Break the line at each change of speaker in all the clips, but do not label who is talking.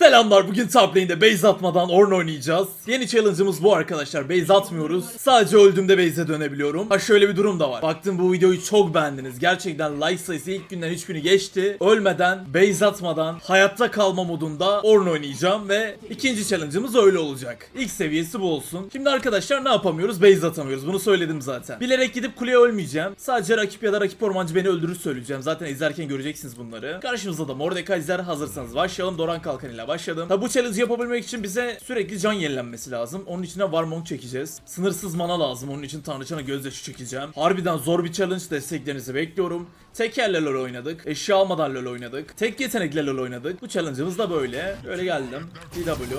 Selamlar bugün top lane'de base atmadan Ornn oynayacağız. Yeni challenge'ımız bu arkadaşlar. Base atmıyoruz. Sadece öldüğümde base'e dönebiliyorum. Ha şöyle bir durum da var. Baktım bu videoyu çok beğendiniz. Gerçekten like sayısı ilk günden 3000'i geçti. Ölmeden, base atmadan, hayatta kalma modunda Ornn oynayacağım ve ikinci challenge'ımız öyle olacak. İlk seviyesi bu olsun. Şimdi arkadaşlar ne yapamıyoruz? Base atamıyoruz. Bunu söyledim zaten. Bilerek gidip kuleye ölmeyeceğim. Sadece rakip ya da rakip ormancı beni öldürür söyleyeceğim. Zaten izlerken göreceksiniz bunları. Karşımızda da Mordekaiser hazırsanız başlayalım. Doran Kalkan ile başladım. Tabi bu challenge yapabilmek için bize sürekli can yenilenmesi lazım. Onun için de Warmong çekeceğiz. Sınırsız mana lazım. Onun için Tanrıçan'a gözyaşı çekeceğim. Harbiden zor bir challenge desteklerinizi bekliyorum. Tekerle LoL oynadık. Eşya almadan LoL oynadık. Tek yetenekle LoL oynadık. Bu challenge'ımız da böyle. Böyle geldim. DW,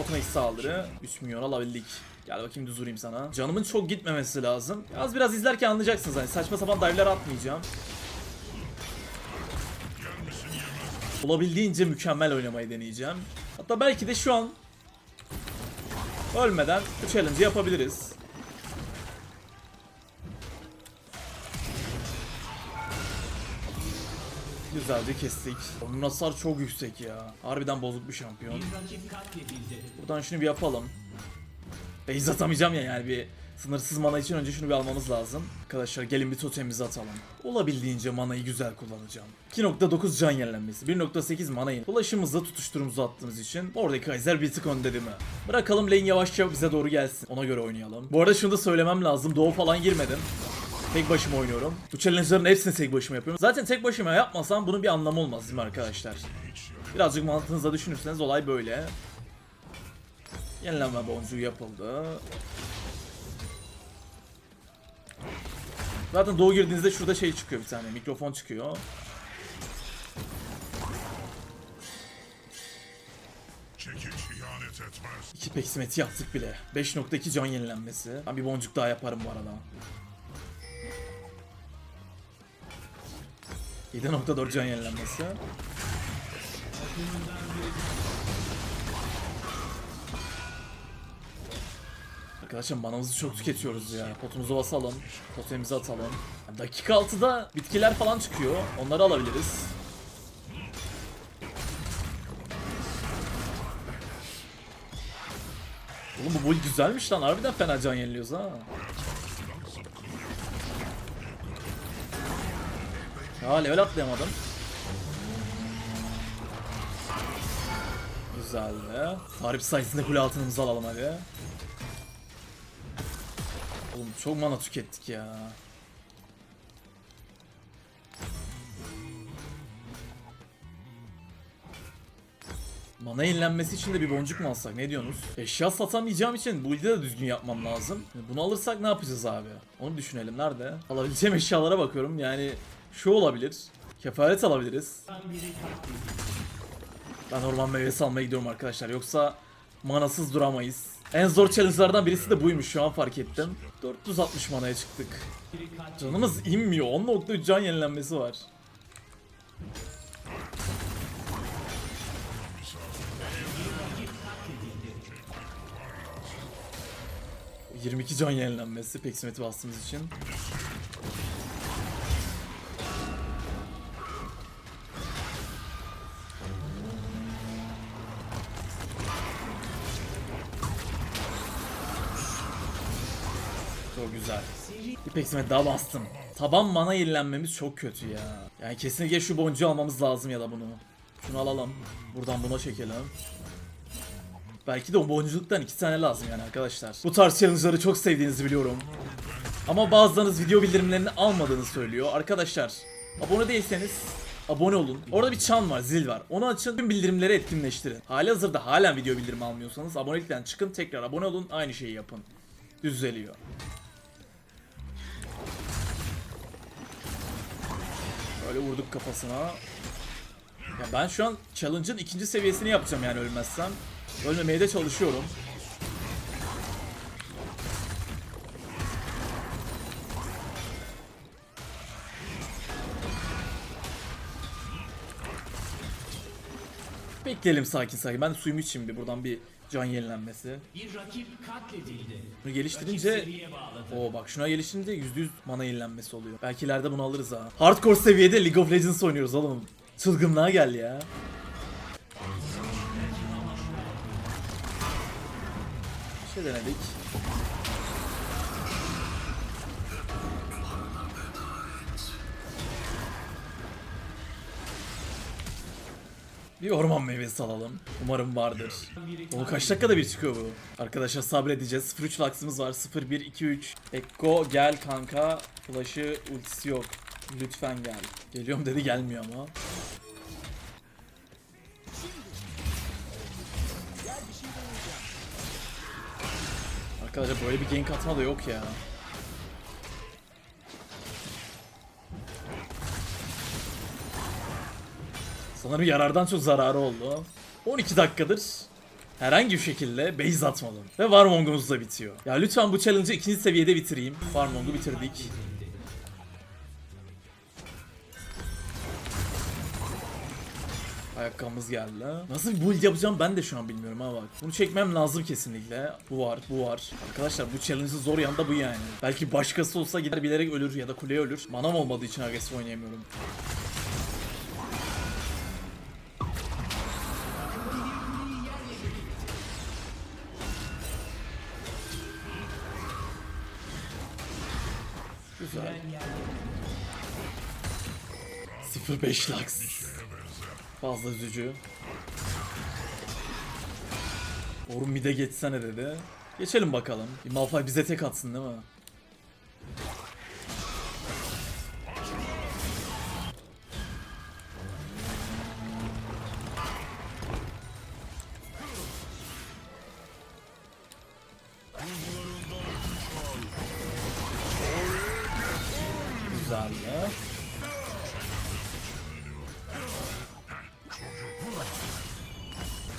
otomatik saldırı. 3 milyon alabildik. Gel bakayım düz sana. Canımın çok gitmemesi lazım. Az biraz izlerken anlayacaksınız hani saçma sapan dive'ler atmayacağım. Olabildiğince mükemmel oynamayı deneyeceğim. Hatta belki de şu an ölmeden bu challenge'ı yapabiliriz. Güzelce kestik. Onun hasar çok yüksek ya. Harbiden bozuk bir şampiyon. Buradan şunu bir yapalım. Base atamayacağım ya yani bir sınırsız mana için önce şunu bir almamız lazım. Arkadaşlar gelin bir totemimizi atalım. Olabildiğince manayı güzel kullanacağım. 2.9 can yenilenmesi, 1.8 manayı ulaşımızla tutuşturumuzu attığımız için oradaki Kaiser bir tık önde değil mi? Bırakalım lane yavaşça bize doğru gelsin. Ona göre oynayalım. Bu arada şunu da söylemem lazım. Doğu falan girmedim. Tek başıma oynuyorum. Bu challenge'ların hepsini tek başıma yapıyorum. Zaten tek başıma yapmasam bunun bir anlamı olmaz değil mi arkadaşlar? Birazcık mantığınızda düşünürseniz olay böyle. Yenilenme boncuğu yapıldı. Zaten doğu girdiğinizde şurada şey çıkıyor bir tane. Mikrofon çıkıyor. İki peksimeti yaptık bile. 5.2 can yenilenmesi. Ben bir boncuk daha yaparım bu arada. 7.4 can yenilenmesi. Arkadaşlar manamızı çok tüketiyoruz ya. Potumuzu basalım. Totemimizi atalım. Dakika 6'da bitkiler falan çıkıyor. Onları alabiliriz. Oğlum bu build güzelmiş lan. Harbiden fena can yeniliyoruz ha. Ya level atlayamadım. Güzeldi. Harip sayesinde kule altınımızı alalım hadi. Oğlum çok mana tükettik ya. Mana yenilenmesi için de bir boncuk mu alsak ne diyorsunuz? Eşya satamayacağım için bu de düzgün yapmam lazım. Bunu alırsak ne yapacağız abi? Onu düşünelim. Nerede? Alabileceğim eşyalara bakıyorum. Yani şu olabilir. Kefaret alabiliriz. Ben orman meyvesi almaya gidiyorum arkadaşlar. Yoksa manasız duramayız. En zor challenge'lardan birisi de buymuş şu an fark ettim. 460 manaya çıktık. Canımız inmiyor. 10.3 can yenilenmesi var. O 22 can yenilenmesi peksimeti bastığımız için. Bir peksimet daha bastım. Taban mana yenilenmemiz çok kötü ya. Yani kesinlikle şu boncuğu almamız lazım ya da bunu. Şunu alalım. Buradan buna çekelim. Belki de o boncuktan iki tane lazım yani arkadaşlar. Bu tarz challenge'ları çok sevdiğinizi biliyorum. Ama bazılarınız video bildirimlerini almadığını söylüyor. Arkadaşlar abone değilseniz abone olun. Orada bir çan var, zil var. Onu açın, tüm bildirimleri etkinleştirin. Hali hazırda halen video bildirimi almıyorsanız abonelikten çıkın tekrar abone olun aynı şeyi yapın. Düzeliyor. Böyle vurduk kafasına. Ya ben şu an challenge'ın ikinci seviyesini yapacağım yani ölmezsem. Ölmemeye de çalışıyorum. Bekleyelim sakin sakin. Ben suyumu içeyim bir buradan bir Can yenilenmesi.
Bir rakip katledildi.
Bunu geliştirince o bak şuna geliştirince %100 mana yenilenmesi oluyor. Belki ileride bunu alırız ha. Hardcore seviyede League of Legends oynuyoruz oğlum. Çılgınlığa gel ya. Bir şey denedik. Bir orman meyvesi alalım. Umarım vardır. Oğlum kaç dakikada bir çıkıyor bu? Arkadaşlar sabredeceğiz. 0-3 laksımız var. 0-1-2-3. Ekko gel kanka. Flash'ı ultisi yok. Lütfen gel. Geliyorum dedi gelmiyor ama. Arkadaşlar böyle bir gank atma da yok ya. Sanırım yarardan çok zararı oldu. 12 dakikadır herhangi bir şekilde base atmadım. Ve Warmong'umuz da bitiyor. Ya lütfen bu challenge'ı ikinci seviyede bitireyim. Warmong'u bitirdik. Ayakkabımız geldi. Nasıl bir build yapacağım ben de şu an bilmiyorum ha bak. Bunu çekmem lazım kesinlikle. Bu var, bu var. Arkadaşlar bu challenge'ın zor yanı da bu yani. Belki başkası olsa gider bilerek ölür ya da kuleye ölür. Manam olmadığı için agresif oynayamıyorum. Güzel. 05 laks. Fazla üzücü. Oğlum mide geçsene dedi. Geçelim bakalım. Malphite bize tek atsın değil mi?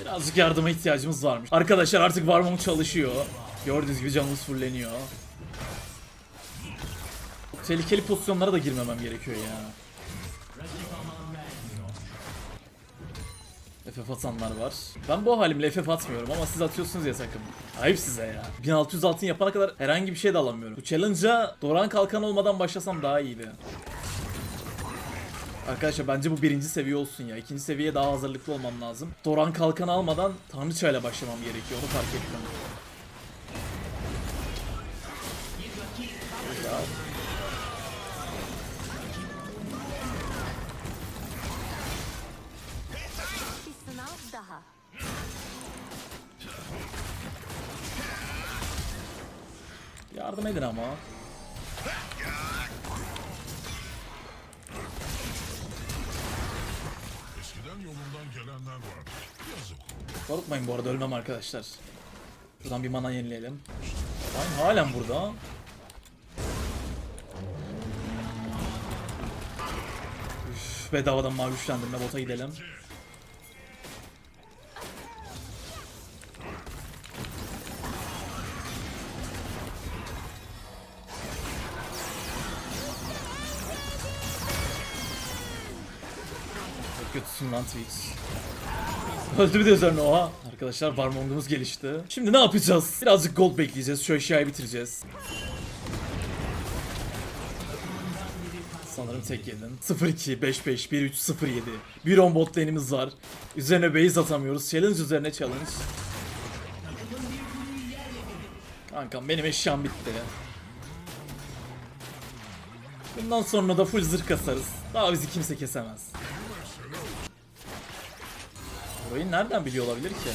Birazcık yardıma ihtiyacımız varmış. Arkadaşlar artık Warmong çalışıyor. Gördüğünüz gibi canımız fulleniyor. Tehlikeli pozisyonlara da girmemem gerekiyor ya. FF atanlar var. Ben bu halimle FF atmıyorum ama siz atıyorsunuz ya takım. Ayıp size ya. 1600 altın yapana kadar herhangi bir şey de alamıyorum. Bu challenge'a Doran Kalkan olmadan başlasam daha iyiydi. Arkadaşlar bence bu birinci seviye olsun ya. İkinci seviyeye daha hazırlıklı olmam lazım. Doran kalkan almadan Tanrıça ile başlamam gerekiyor. Onu fark ettim. Yardım edin ama.
Eskiden yolundan gelenler vardı. Yazık.
Korkmayın bu arada ölmem arkadaşlar. Şuradan bir mana yenileyelim. Lan halen burada. Üf, bedavadan mavi güçlendirme bota gidelim. Kötüsün lan Twix. Öldü bir de üzerine oha. Arkadaşlar Warmong'umuz gelişti. Şimdi ne yapacağız? Birazcık gold bekleyeceğiz. Şu eşyayı bitireceğiz. Sanırım tek yedin. 0-2, 5-5, 1-3, 0-7. Bir on bot lane'imiz var. Üzerine base atamıyoruz. Challenge üzerine challenge. Kankam benim eşyam bitti. Bundan sonra da full zırh kasarız. Daha bizi kimse kesemez. Burayı nereden biliyor olabilir ki?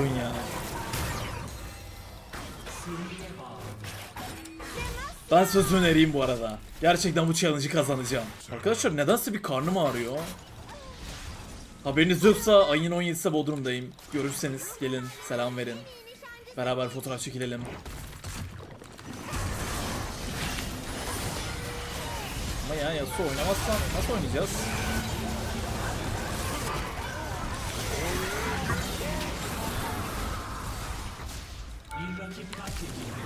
Vurun ya. Ben söz önereyim bu arada. Gerçekten bu challenge'ı kazanacağım. Arkadaşlar nedense bir karnım ağrıyor. Haberiniz yoksa ayın 17'si Bodrum'dayım. Görürseniz gelin selam verin. Beraber fotoğraf çekilelim. Ama ya Yasuo oynamazsan nasıl oynayacağız?
Bir rakip katledildi.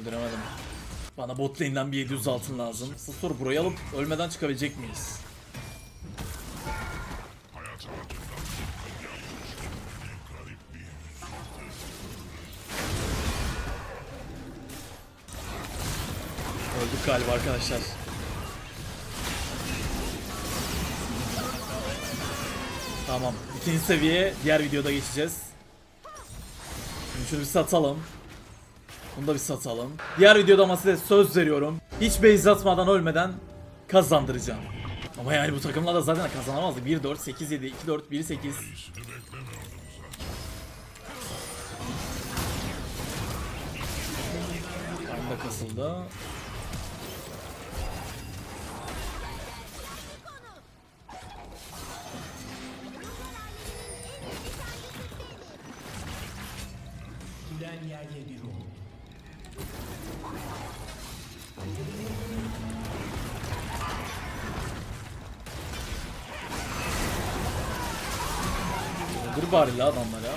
Öldüremedim. Bana bot lane'den bir 700 altın lazım. Soru burayı alıp ölmeden çıkabilecek miyiz? Öldük galiba arkadaşlar. Tamam. İkinci seviyeye diğer videoda geçeceğiz. Şimdi şunu bir satalım. Bunu da bir satalım. Diğer videoda ama size söz veriyorum. Hiç base atmadan ölmeden kazandıracağım. Ama yani bu takımla da zaten kazanamazdı. 1-4, 8-7, 2-4, 1-8.
iyisini beklemiyordum zaten.
Aynı da kasıldı.
Gülen yerle bir oldu.
Öldür bari la adamlara.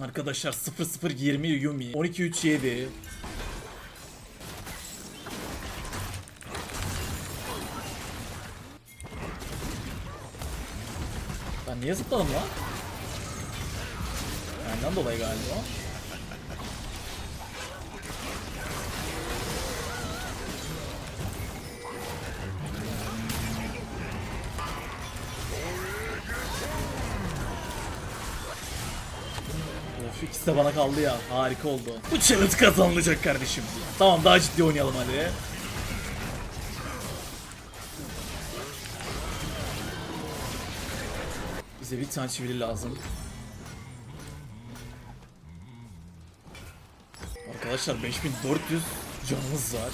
Arkadaşlar 0020 Yumi 1237 Niye zıpladım lan? Benden dolayı galiba. Of de bana kaldı ya. Harika oldu. Bu challenge kazanılacak kardeşim. Tamam daha ciddi oynayalım hadi. Bize bir tane çivili lazım. Arkadaşlar 5400 canımız var.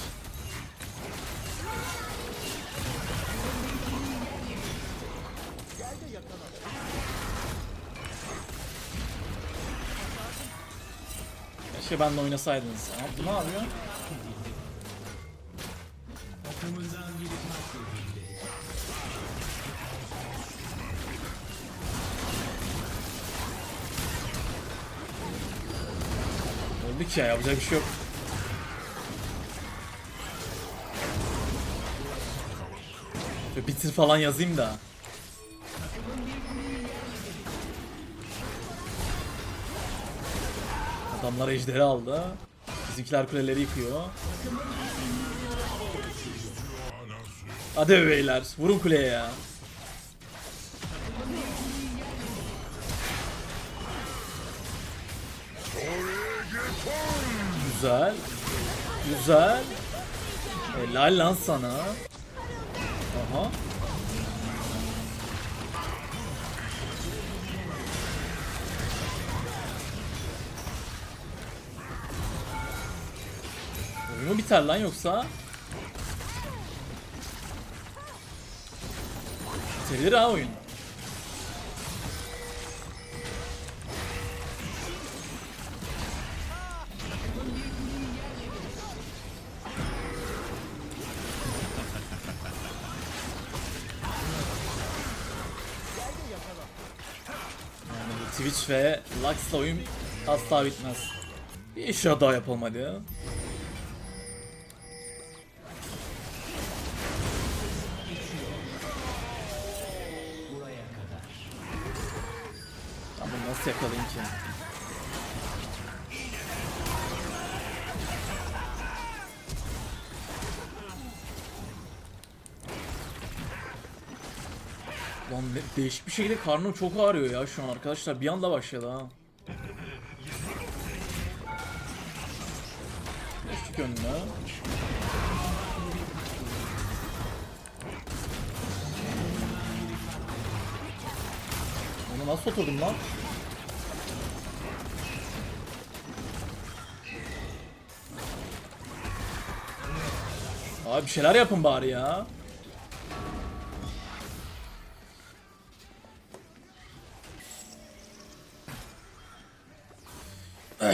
Keşke benle oynasaydınız. Ama bu ne yapıyor? Öldük ya yapacak bir şey yok. Bitir falan yazayım da. Adamlar ejderi aldı. Bizimkiler kuleleri yıkıyor. Hadi be beyler vurun kuleye ya. Güzel. Güzel. Helal lan sana. Aha. Oyun mu biter lan yoksa? Bitebilir ha oyun. Twitch ve Lux'la oyun asla bitmez. Bir iş daha yapalım hadi ya. Ama nasıl yakalayayım ki? Değişik bir şekilde karnım çok ağrıyor ya şu an arkadaşlar. Bir anda başladı ha. Geçtik önüne. Onu nasıl oturdum lan? Abi bir şeyler yapın bari ya.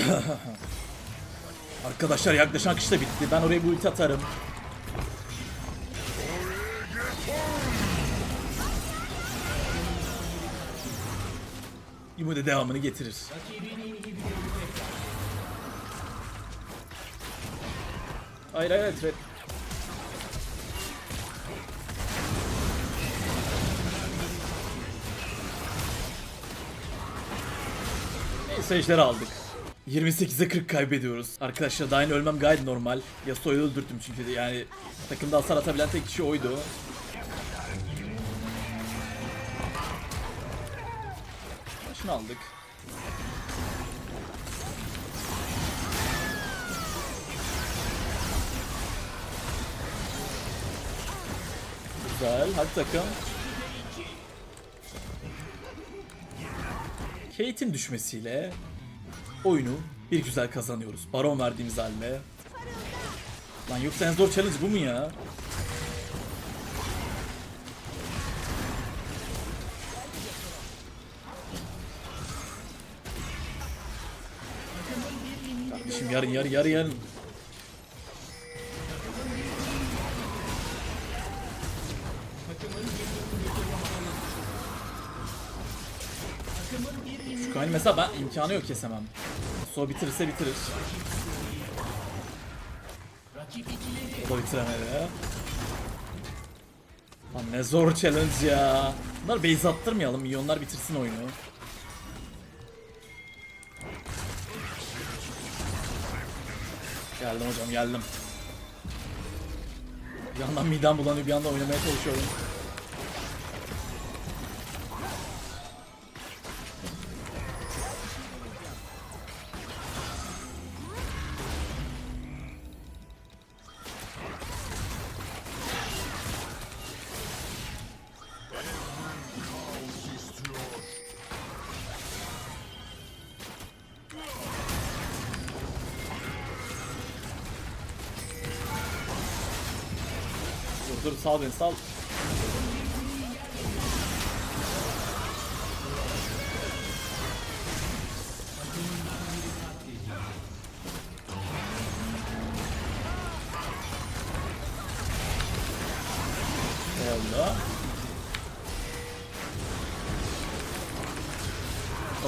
Arkadaşlar yaklaşan kış da bitti. Ben oraya bir ulti atarım. Yumu de devamını getirir. Hayır hayır hayır. Trap. Neyse ejderi aldık. 28'e 40 kaybediyoruz. Arkadaşlar yeni ölmem gayet normal. Yasuo'yu öldürdüm çünkü de yani takımda hasar atabilen tek kişi oydu. Şunu aldık. Güzel. Hadi takım. Kate'in düşmesiyle oyunu bir güzel kazanıyoruz. Baron verdiğimiz halde. Lan yoksa en zor challenge bu mu ya? Kardeşim yarın yarın yarın yarın. Kayn mesela ben imkanı yok kesemem. So bitirirse bitirir. O da bitiremedi. Lan ne zor challenge ya. Bunlar base attırmayalım. Milyonlar bitirsin oyunu. Geldim hocam geldim. Bir yandan midem bulanıyor bir yandan oynamaya çalışıyorum. Dur sal beni sal. Oldu.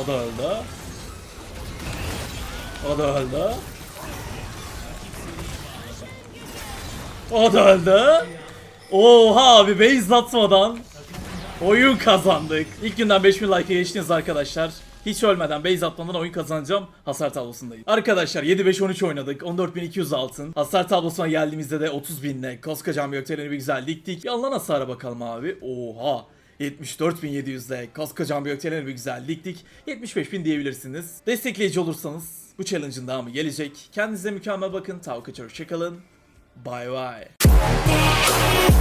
O da öldü. O da öldü. O da öldü. Oha abi base atmadan oyun kazandık. İlk günden 5000 like'a geçtiniz arkadaşlar. Hiç ölmeden base atmadan oyun kazanacağım. Hasar tablosundayım. Arkadaşlar 7-5-13 oynadık. 14.200 altın. Hasar tablosuna geldiğimizde de 30.000'le koskocaman bir gökdeleni bir güzel diktik. Yalan hasara bakalım abi. Oha. 74.700'de koskocaman bir gökdeleni bir güzel diktik. 75.000 diyebilirsiniz. Destekleyici olursanız bu challenge'ın devamı gelecek. Kendinize mükemmel bakın. Tavuk kaçar hoşçakalın. Bye bye.
Yeah.